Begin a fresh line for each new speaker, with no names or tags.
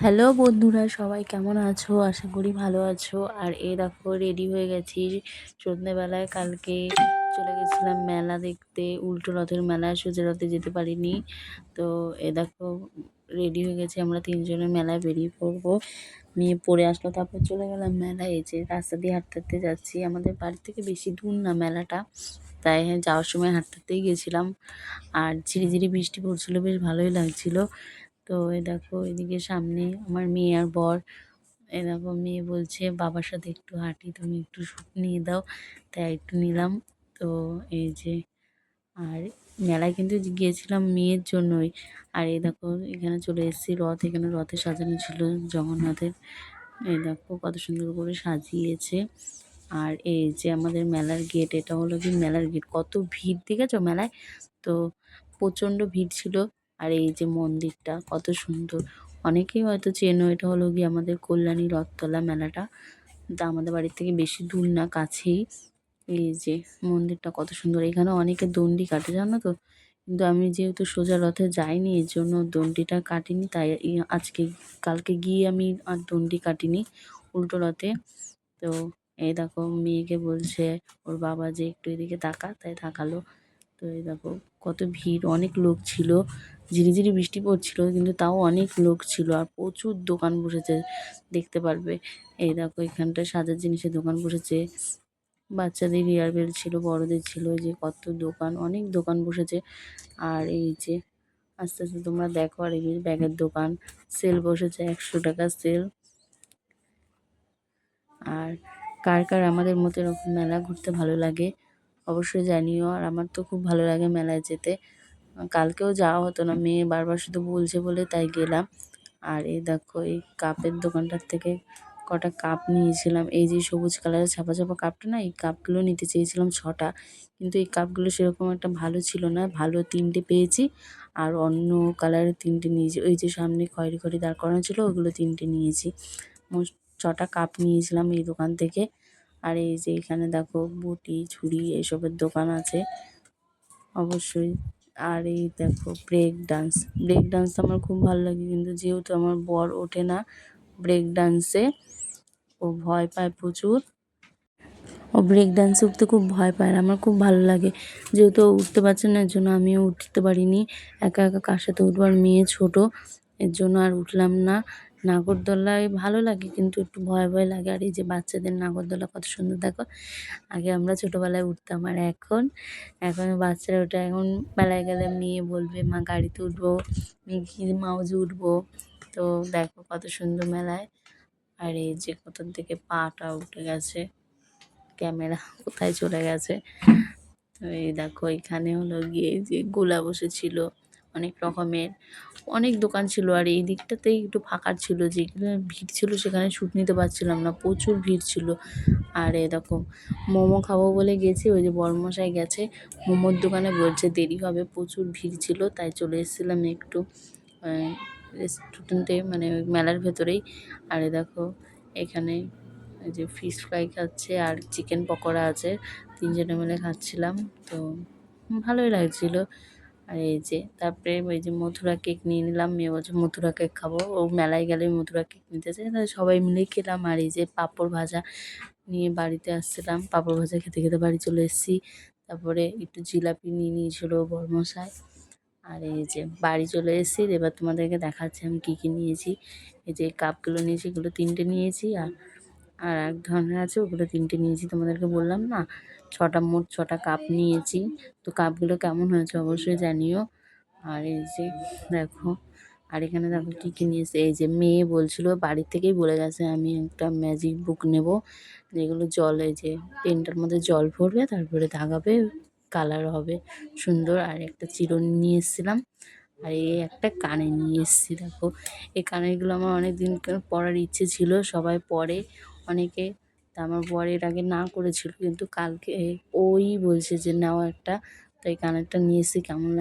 Hello বন্ধুরা, সবাই কেমন আছো? আশা করি ভালো আছো। আর এ দেখো রেডি হয়ে গেছি। সন্ধ্যেবেলায় কালকে চলে গেছিলাম মেলা দেখতে। উল্টো রথের মেলা, সোজা রথে যেতে পারিনি। তো এ দেখো রেডি হয়ে গেছি আমরা তিনজনে মেলায় বেরিয়ে পড়ব। মেয়ে পড়ে আসলো, তারপর চলে গেলাম মেলায়। যে রাস্তা দিয়ে হাঁটতে হাঁটতে যাচ্ছি। আমাদের বাড়ি থেকে বেশি দূর না মেলাটা। তাই যাওয়ার সময় হাঁটতে হাঁটতেই গেছিলাম। আর ঝিরিঝিরি বৃষ্টি পড়ছিল, বেশ ভালোই লাগছিল। তো এ দেখো এদিকে সামনে আমার মেয়ে আর বর। এই দেখো মেয়ে বলছে, বাবার সাথে একটু হাঁটি, তুমি একটু শ্যুট নিয়ে দাও। তাই একটু নিলাম। তো এই যে, আর মেলায় কিন্তু গিয়েছিলাম মেয়ের জন্যই। আর এই দেখো এখানে চলে এসেছি রথ। এখানে রথে সাজানো ছিল জগন্নাথের। এই দেখো কত সুন্দর করে সাজিয়েছে। আর এই যে আমাদের মেলার গেট, এটা হলো কি মেলার গেট? কত ভিড়, দেখেছ মেলায়? তো প্রচণ্ড ভিড় ছিল। আর এই যে মন্দিরটা কত সুন্দর। অনেকেই হয়তো চেনো এটা হলো গিয়ে আমাদের কল্যাণী রথতলা মেলাটা। তা আমাদের বাড়ির থেকে বেশি দূর না, কাছেই। এই যে মন্দিরটা কত সুন্দর। এখানে অনেকে দণ্ডি কাটে, জানো তো? কিন্তু আমি যেহেতু সোজা রথে যাইনি, এর জন্য দণ্ডিটা কাটিনি। তাই আজকে, কালকে গিয়ে আমি আর দণ্ডি কাটিনি উল্টো রথে। তো এই দেখো, মেয়েকে বলছে, ওর বাবা যে একটু এদিকে তাকা। তাই তাকালো। তো এই দেখো, কত ভিড়। অনেক লোক ছিল। ঝিরিঝিরি বৃষ্টি পড়ছিল, কিন্তু তাও অনেক লোক ছিল আর প্রচুর দোকান বসেছে, দেখতে পারবে। এই দেখো, এখানটায় সাজার জিনিসের দোকান বসেছে। বাচ্চাদের ইয়ার বেল ছিল, বড়দের ছিল যে কত দোকান, অনেক দোকান বসেছে। আর এই যে, আস্তে আস্তে তোমরা দেখো আর এই ব্যাগের দোকান সেল বসেছে একশো টাকা সেল আর কার কার আমাদের মতো এরকম মেলা ঘুরতে ভালো লাগে, অবশ্যই জানিও। আর আমার তো খুব ভালো লাগে মেলায় যেতে। কালকেও যাওয়া হতো না। মেয়ে বারবার শুধু বলছে বলে তাই গেলাম। আর এই দেখো, এই কাপের দোকানটার থেকে কটা কাপ নিয়েছিলাম। এই যে সবুজ কালারের ছাপা ছাপা কাপটা না, এই কাপগুলো নিতে চেয়েছিলাম ছটা। কিন্তু এই কাপগুলো সেরকম একটা ভালো ছিল না। ভালো তিনটে পেয়েছি। আর অন্য কালারের তিনটে নিয়েছি। ওই যে সামনে খয়েরি খয়েরি দাঁড় করানো ছিল, ওগুলো তিনটে নিয়েছি। ছটা কাপ নিয়েছিলাম এই দোকান থেকে। আর এই যে এখানে দেখো, বুটি ঝুড়ি এসবের দোকান আছে। অবশ্যই আর এই দেখো ব্রেক ডান্স ব্রেক ডান্স আমার খুব ভালো লাগে কিন্তু যেহেতু আমার বর ওঠে না ব্রেক ডান্সে ও ভয় পায় প্রচুর। ও ব্রেক ডান্সে উঠতে খুব ভয় পায় আমার খুব ভালো লাগে। যেহেতু উঠতে পারছে না, এর জন্য আমিও উঠতে পারিনি। একা একা কার সাথে উঠবার মেয়ে ছোটো, এর জন্য আর উঠলাম না। নাগরদোলায় ভালো লাগে, কিন্তু একটু ভয় ভয় লাগে। আর এই যে বাচ্চাদের নাগরদোলা কত সুন্দর, দেখো। আগে আমরা ছোটোবেলায় উঠতাম, আর এখন এখন বাচ্চারা ওটা, এখন বেলায় গেলে মেয়ে বলবে, মা, গাড়িতে উঠবো। মেয়ে মাউজে উঠবো। তো দেখো কত সুন্দর মেলায়। আর এই যে কোথার থেকে পাটা উঠে গেছে, ক্যামেরা কোথায় চলে গেছে। তো এই দেখো, এখানে হলো গিয়ে যে গোলা বসেছিল। অনেক রকমের। অনেক দোকান ছিল আর এই দিকটাতেই একটু ফাঁকা ছিল যেখানে ভিড় ছিল সেখানে শ্যুট নিতে পারছিলাম না, প্রচুর ভিড় ছিল। আর এরকম মোমো খাব বলে গেছি, ওই যে বর্মশাই গেছে, মোমোর দোকানে বলছে দেরি হবে, প্রচুর ভিড় ছিল, তাই চলে এসেছিলাম একটু রেস্টুরেন্টে মানে মেলার ভেতরেই। আর দেখো, এখানে যে ফিশ ফ্রাই খাচ্ছে আর চিকেন পকোড়া আছে, তিনজনে মিলে খাচ্ছিলাম, তো ভালোই লাগছিল। আর এই যে, তারপরে ওই যে মথুরা কেক নিয়ে নিলাম মেয়ে বলছে, মথুরা কেক খাব। ও মেলায় গেলে মথুরা কেক নিতে চাই তাহলে সবাই মিলেই খেলাম। আর এই যে পাঁপড় ভাজা নিয়ে বাড়িতে আসছিলাম। পাঁপড় ভাজা খেতে খেতে বাড়ি চলে এসেছি। তারপরে একটু জিলাপি নিয়ে নিয়েছিল বর্মশাই। আর এই যে বাড়ি চলে এসেছি। এবার তোমাদেরকে দেখাচ্ছি আমি কী কী নিয়েছি। এই যে কাপগুলো নিয়েছি, এগুলো তিনটে নিয়েছি। আর আর এক ধরনের আছে, ওগুলো তিনটে নিয়েছি, তোমাদেরকে বললাম না? ছটা মোট ছটা কাপ নিয়েছি। তো কাপগুলো কেমন হয়েছে অবশ্যই জানিও। আর এই যে দেখো, আর এখানে দেখো কী কী নিয়েছে? এই যে মেয়ে বলছিল বাড়ির থেকেই বলে গেছে, আমি একটা ম্যাজিক বুক নেব। যেগুলো জল যে পেনটার মধ্যে জল ভরবে, তারপরে দাগাবে কালার হবে সুন্দর। আর একটা চিরুনি নিয়ে এসেছিলাম, আর এই একটা কানে নিয়ে এসেছি, দেখো। এই কানেরগুলো আমার অনেক দিন পরার ইচ্ছে ছিল, সবাই পরে অনেকে তা আমার বর এর আগে না করেছিল, কিন্তু কালকে ওই বলছে যে, নাও একটা। তাই কানেরটা নিয়ে এসেছি, কেমন